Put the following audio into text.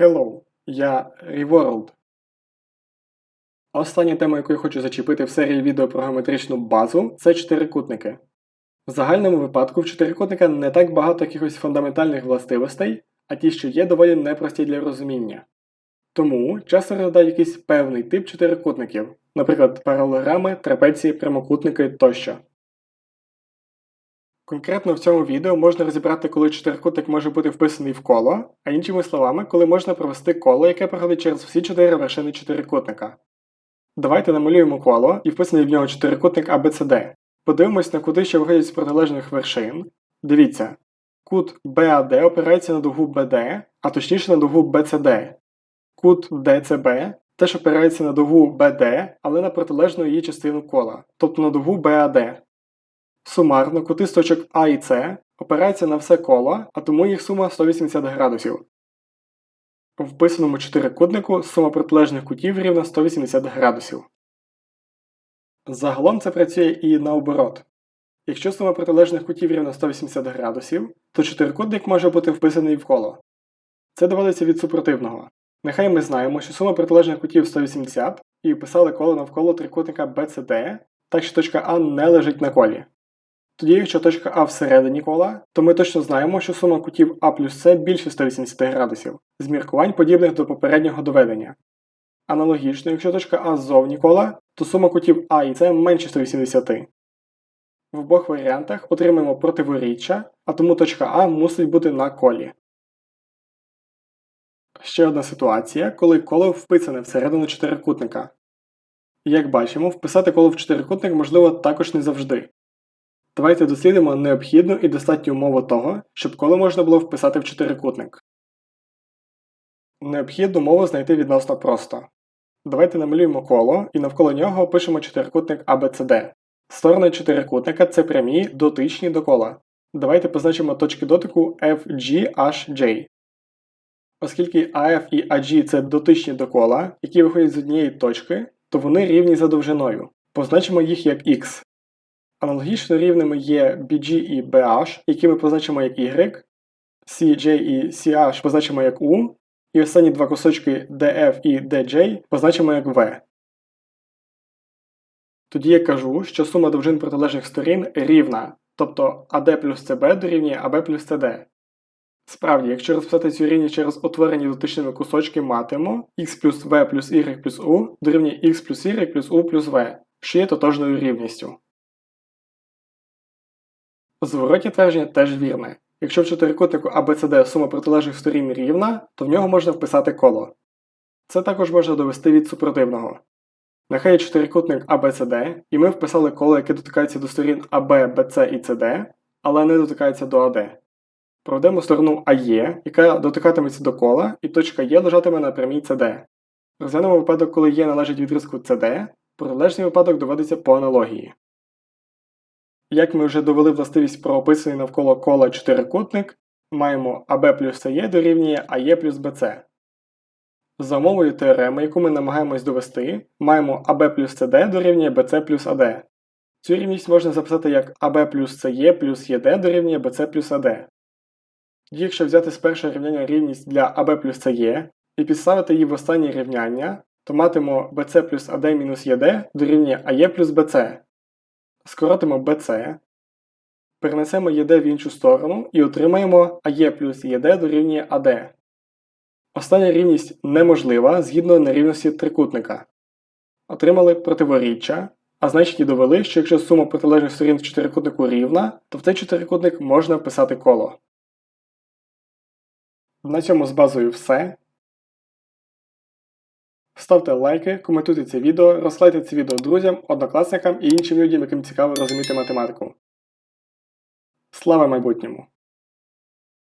Hello, я Reworld. Остання тема, яку я хочу зачепити в серії відео про геометричну базу, це чотирикутники. В загальному випадку в чотирикутника не так багато якихось фундаментальних властивостей, а ті, що є, доволі непрості для розуміння. Тому часто розглядають якийсь певний тип чотирикутників, наприклад, паралограми, трапеції, прямокутники тощо. Конкретно в цьому відео можна розібрати, коли чотирикутник може бути вписаний в коло, а іншими словами, коли можна провести коло, яке проходить через всі чотири вершини чотирикутника. Давайте намалюємо коло і вписаний в нього чотирикутник ABCD. Подивимось на кути, що виходять з протилежних вершин. Дивіться, кут BAD опирається на дугу BD, а точніше на дугу BCD. Кут DCB теж опирається на дугу BD, але на протилежну її частину кола, тобто на дугу BAD. Сумарно кути з точок А і С опираються на все коло, а тому їх сума 180 градусів. В вписаному чотирикутнику сума протилежних кутів рівна 180 градусів. Загалом це працює і наоборот. Якщо сума протилежних кутів рівна 180 градусів, то чотирикутник може бути вписаний в коло. Це доводиться від супротивного. Нехай ми знаємо, що сума протилежних кутів 180 і вписали коло навколо трикутника BCD, так що точка А не лежить на колі. Тоді, якщо точка А всередині кола, то ми точно знаємо, що сума кутів А плюс С більше 180 градусів, з міркувань подібних до попереднього доведення. Аналогічно, якщо точка А ззовні кола, то сума кутів А і С менше 180. В обох варіантах отримаємо противоріччя, а тому точка А мусить бути на колі. Ще одна ситуація, коли коло вписане всередину чотирикутника. Як бачимо, вписати коло в чотирикутник можливо також не завжди. Давайте дослідимо необхідну і достатню умову того, щоб коло можна було вписати в чотирикутник. Необхідну мову знайти відносно просто. Давайте намалюємо коло і навколо нього опишемо чотирикутник ABCD. Сторони чотирикутника це прямі, дотичні до кола. Давайте позначимо точки дотику FGHJ. Оскільки AF і AG це дотичні до кола, які виходять з однієї точки, то вони рівні за довжиною. Позначимо їх як X. Аналогічно рівними є BG і BH, які ми позначимо як Y, CJ і CH позначимо як U, і останні два кусочки DF і DJ позначимо як V. Тоді я кажу, що сума довжин протилежних сторін рівна, тобто AD плюс CB дорівнює AB плюс CD. Справді, якщо розписати цю рівність через утворені дотичними кусочки, матимемо x плюс v плюс y плюс u дорівнює x плюс y плюс u плюс v, що є тотожною рівністю. Зворотнє твердження теж вірне. Якщо в чотирикутнику ABCD сума протилежних сторін рівна, то в нього можна вписати коло. Це також можна довести від супротивного. Нехай є чотирикутник ABCD, і ми вписали коло, яке дотикається до сторін AB, BC і CD, але не дотикається до AD. Проведемо сторону АЕ, яка дотикатиметься до кола, і точка Е лежатиме на прямій CD. Розглянемо випадок, коли Е належить відрізку CD, протилежний випадок доводиться по аналогії. Як ми вже довели властивість про описаний навколо кола чотирикутник, маємо АБ плюс СЕ дорівнює АЕ плюс БЦ. За умовою теореми, яку ми намагаємось довести, маємо АБ плюс СД дорівнює БЦ плюс АД. Цю рівність можна записати як АБ плюс СЕ плюс ЄД дорівнює БЦ плюс АД. Якщо взяти з першого рівняння рівність для АБ плюс СЕ і підставити її в останнє рівняння, то матимемо BC плюс AD мінус ЄД дорівнює АЕ плюс BC. Скоротимо BC, перенесемо ЄД в іншу сторону і отримаємо АЕ плюс ЄД дорівнює АД. Остання рівність неможлива згідно нерівності трикутника. Отримали противоріччя, а значить і довели, що якщо сума протилежних сторін в чотирикутнику рівна, то в цей чотирикутник можна вписати коло. На цьому з базою все. Ставте лайки, коментуйте це відео, розслайте це відео друзям, однокласникам і іншим людям, яким цікаво розуміти математику. Слава майбутньому!